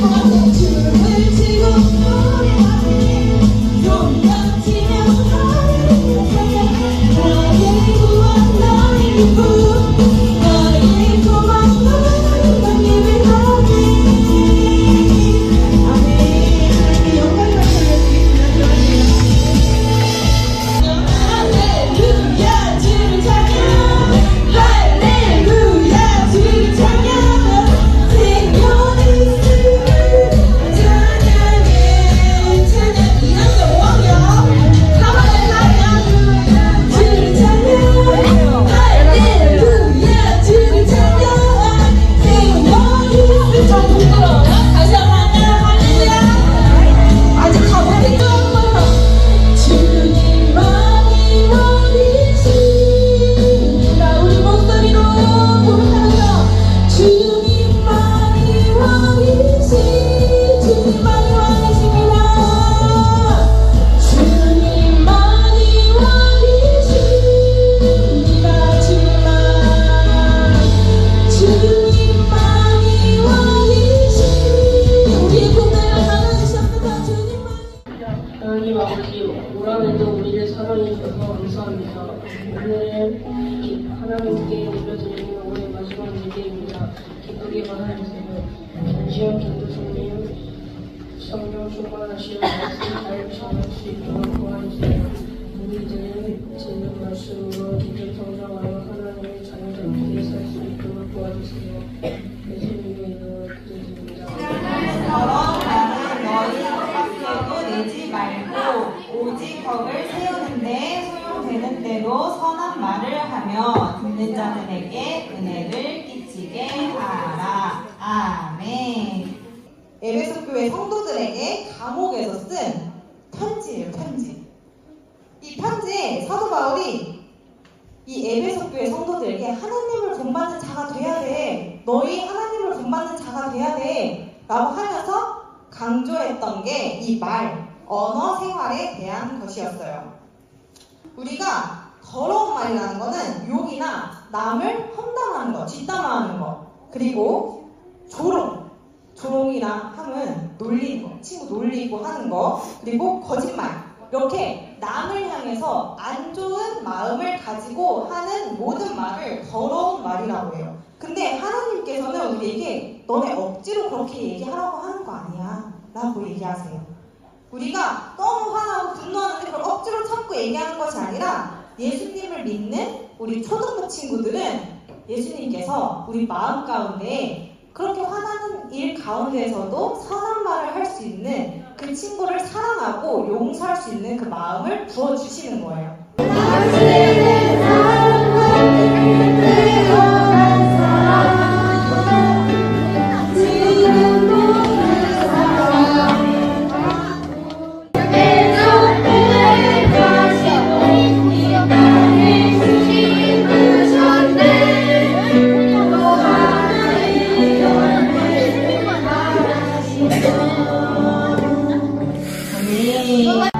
Oh, 감사합니다. 오늘은 이 하나님께 올려드리는 올해 마지막 예배입니다. 기쁘게 받아주세요. 전지현 전도사님 성령 충만하시는 말씀 잘 전할 수 있도록 도와주세요. 우리들은 듣는 말씀으로 깊은 성장하여 하나님의 자녀답게 살수 있도록 도와주세요. 예수님의. 저런 말은 너희 밖에도 내지 말고 오직 덕을 세우는데 소용 되는 대로 선한 말을 하며 듣는 자들에게 은혜를 끼치게 하라. 아멘. 에베소 교회 성도들에게 감옥에서 쓴 편지예요, 편지. 이 편지에 사도 바울이 이 에베소 교회 성도들에게 하나님을 본받는 자가 돼야 돼. 너희 하나님을 본받는 자가 돼야 돼. 라고 하면서 강조했던 게 이 말, 언어 생활에 대한 것이었어요. 우리가 더러운 말이라는 거는 욕이나 남을 험담하는 거, 뒷담화하는 거, 그리고 조롱, 조롱이랑 함은 놀리는 거, 친구 놀리고 하는 거, 그리고 거짓말. 이렇게 남을 향해서 안 좋은 마음을 가지고 하는 모든 말을 더러운 말이라고 해요. 근데 하나님께서는 우리에게 너네 억지로 그렇게 얘기하라고 하는 거 아니야. 라고 얘기하세요. 우리가 너무 얘기하는 것이 아니라 예수님을 믿는 우리 초등부 친구들은 예수님께서 우리 마음 가운데 그렇게 화나는 일 가운데서도 선한 말을 할 수 있는 그 친구를 사랑하고 용서할 수 있는 그 마음을 부어주시는 거예요. Bye.